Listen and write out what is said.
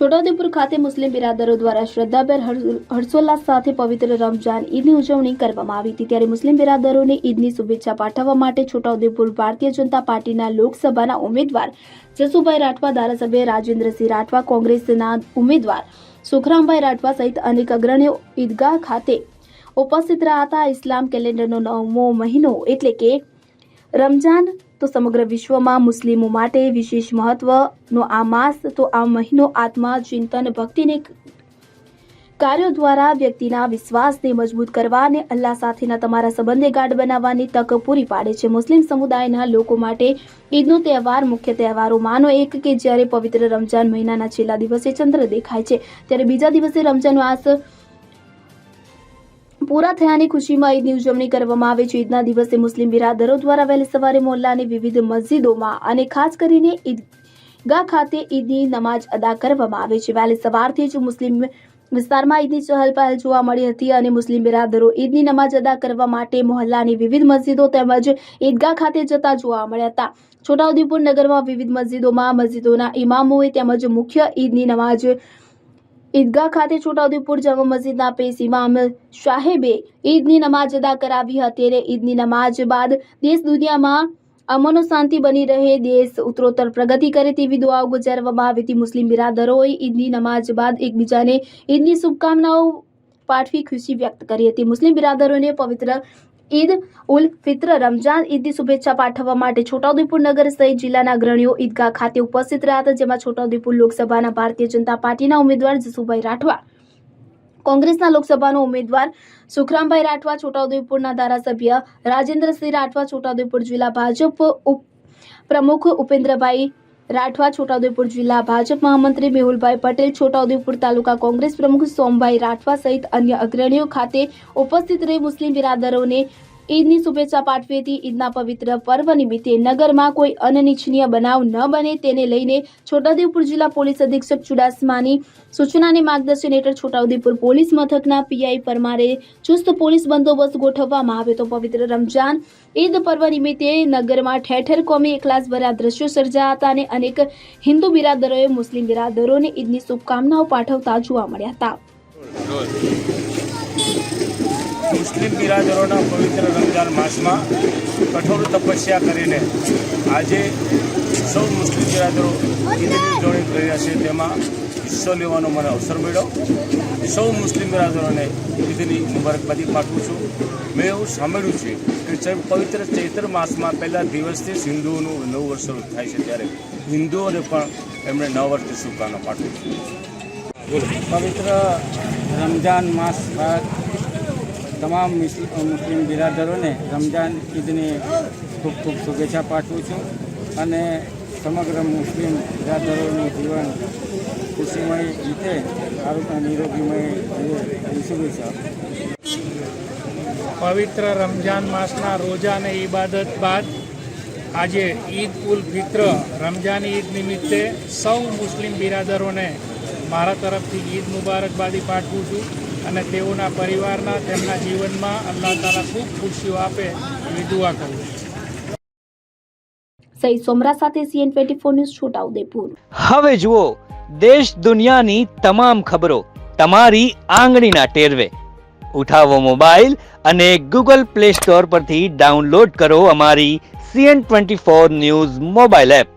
છોટાઉદેપુર ખાતે મુસ્લિમ બિરાદરો દ્વારા શ્રદ્ધાભેર હર્ષ- હર્ષોલ્લાસ સાથે પવિત્ર રમજાન ઈદની ઉજવણી કરવામાં આવી હતી. ત્યારે મુસ્લિમ બિરાદરોને ઈદની શુભેચ્છા પાઠવવા માટે છોટાઉદેપુર ભારતીય જનતા પાર્ટીના લોકસભાના ઉમેદવાર જસુભાઈ રાઠવા, ધારાસભ્ય રાજેન્દ્રસિંહ રાઠવા, કોંગ્રેસના ઉમેદવાર સુખરામભાઈ રાઠવા સહિત અનેક અગ્રણીઓ ઈદગાહ ખાતે ઉપસ્થિત રહ્યા હતા. ઇસ્લામ કેલેન્ડરનો નવમો મહિનો એટલે કે રમજાન તો સમગ્ર વિશ્વમાં મુસ્લિમો માટે વિશેષ મહત્વનો આ માસ, તો આ મહિનો આત્મા, ચિંતન, ભક્તિને કાર્યો દ્વારા વ્યક્તિના વિશ્વાસને મજબૂત કરવા અને અલ્લાહ સાથેના તમારા સંબંધને ગાઢ બનાવવાની તક પૂરી પાડે છે. મુસ્લિમ સમુદાયના લોકો માટે ઈદનો તહેવાર મુખ્ય તહેવારોમાંનો એક કે જ્યારે પવિત્ર રમજાન મહિનાના છેલ્લા દિવસે ચંદ્ર દેખાય છે, ત્યારે બીજા દિવસે રમજાન માસ પૂરા થયાની ખુશીમાં ઈદની ઉજવણી કરવામાં આવે છે. ઈદના દિવસે મુસ્લિમ બિરાદરો દ્વારા વહેલી સવારે મોહલ્લાની વિવિધ મસ્જિદોમાં અને ખાસ કરીને ઈદગાહ ખાતે ઈદની નમાજ અદા કરવામાં આવે છે. વહેલી સવારથી જ મુસ્લિમ વિસ્તારમાં ઈદની ચહલ પહેલ જોવા મળી હતી અને મુસ્લિમ બિરાદરો ઈદની નમાજ અદા કરવા માટે મોહલ્લાની વિવિધ મસ્જિદો તેમજ ઈદગાહ ખાતે જતા જોવા મળ્યા હતા. છોટાઉદેપુર નગરમાં વિવિધ મસ્જિદોમાં મસ્જિદોના ઇમામોએ તેમજ મુખ્ય ઈદની નમાજ ઈદગાહ ખાતે છોટાઉદેપુર જામા મસ્જિદના પેશ ઇમામ સાહેબે ઈદની નમાજ અદા કરાવી હતી અને ઈદની નમાજ બાદ દેશ દુનિયામાં અમનો શાંતિ બની રહે, દેશ ઉત્તરોત્તર પ્રગતિ કરે તેવી દુઆઓ ગુજારવામાં આવી હતી. મુસ્લિમ બિરાદરોએ ઈદની નમાજ બાદ એકબીજાને ઈદની શુભકામનાઓ પાઠવી ખુશી વ્યક્ત કરી હતી. મુસ્લિમ બિરાદરોને પવિત્ર ઈદ ઉલ ફિત્ર રમજાન ઈદની શુભેચ્છા પાઠવવા માટે છોટાઉદેપુર નગર સહિત જિલ્લાના અગ્રણીઓ ઈદગાહ ખાતે ઉપસ્થિત રહ્યા હતા, જેમાં છોટાઉદેપુર લોકસભાના ભારતીય જનતા પાર્ટીના ઉમેદવાર જસુભાઈ રાઠવા, કોંગ્રેસના લોકસભાનો ઉમેદવાર સુખરામભાઈ રાઠવા, છોટાઉદેપુરના ધારાસભ્ય રાજેન્દ્રસિંહ રાઠવા, છોટાઉદેપુર જિલ્લા ભાજપ પ્રમુખ ઉપેન્દ્રભાઈ રાઠવા, છોટાઉદેપુર જિલ્લા ભાજપ મહામંત્રી મેહુલભાઈ પટેલ, છોટાઉદેપુર તાલુકા કોંગ્રેસ પ્રમુખ સોમભાઈ રાઠવા સહિત અન્ય અગ્રણીઓ ખાતે ઉપસ્થિત રહી મુસ્લિમ બિરાદરોને ઈદની શુભેચ્છા પાઠવી હતી ઈદના પવિત્ર પર્વ નિમિત્તે નગરમાં કોઈ અનિચ્છનીય બનાવ ન બને તેને લઈને છોટાઉદેપુર જિલ્લા પોલીસ અધિક્ષક ચુડાસમાની સૂચનાને માર્ગદર્શન હેઠળ છોટાઉદેપુર પોલીસ મથકના પીઆઈ પરમારે ચુસ્ત પોલીસ બંદોબસ્ત ગોઠવવામાં આવ્યો તો પવિત્ર રમજાન ઈદ પર્વ નિમિત્તે નગરમાં ઠેર ઠેર કોમી એકલાસ ભર્યા દ્રશ્યો સર્જાયા હતા અને અનેક હિન્દુ બિરાદરોએ મુસ્લિમ બિરાદરોને ઈદની શુભકામનાઓ પાઠવતા જોવા મળ્યા હતા. મુસ્લિમ બિરાદરોના પવિત્ર રમજાન માસમાં કઠોર તપસ્યા કરીને આજે સૌ મુસ્લિમ બિરાદરો ઈદની ઉજવણી કરી રહ્યા છે. તેમાં હિસ્સો લેવાનો મને અવસર મળ્યો. સૌ મુસ્લિમ બિરાદરોને ઈદની મુબારકબાદી પાઠવું છું. મેં એવું સાંભળ્યું છે કે પવિત્ર ચૈત્ર માસમાં પહેલા દિવસથી જ હિન્દુઓનું નવું વર્ષ થાય છે. ત્યારે હિન્દુઓને પણ એમણે નવ વર્ષની શુભકામના પાઠવી છે. પવિત્ર રમજાન માસ તમામ મુસ્લિમ બિરાદરોને રમજાન ઈદની ખૂબ ખૂબ શુભેચ્છા પાઠવું છું અને સમગ્ર મુસ્લિમ બિરાદરોનું જીવન ખુશીમય રીતે આરોગ્ય નિરોગીમય પવિત્ર રમજાન માસના રોજા અને ઈબાદત બાદ આજે ઈદ ઉલ ફિત્ર રમજાન ઈદ નિમિત્તે સૌ મુસ્લિમ બિરાદરોને મારા તરફથી ઈદ મુબારકબાદી પાઠવું છું. અને તેઓના પરિવારના તેમના જીવનમાં અલ્લાહ તાલા ખૂબ ખુશીઓ આપે એવી દુઆ કરું સહી સોમરા સાથે CN twenty four news Chhotaudepur. હવે જુઓ દેશ દુનિયાની તમામ ખબરો તમારી આંગળીના ટેરવે. ઉઠાવો મોબાઈલ અને ગૂગલ પ્લે સ્ટોર પરથી ડાઉનલોડ કરો અમારી CN twenty four news mobile app.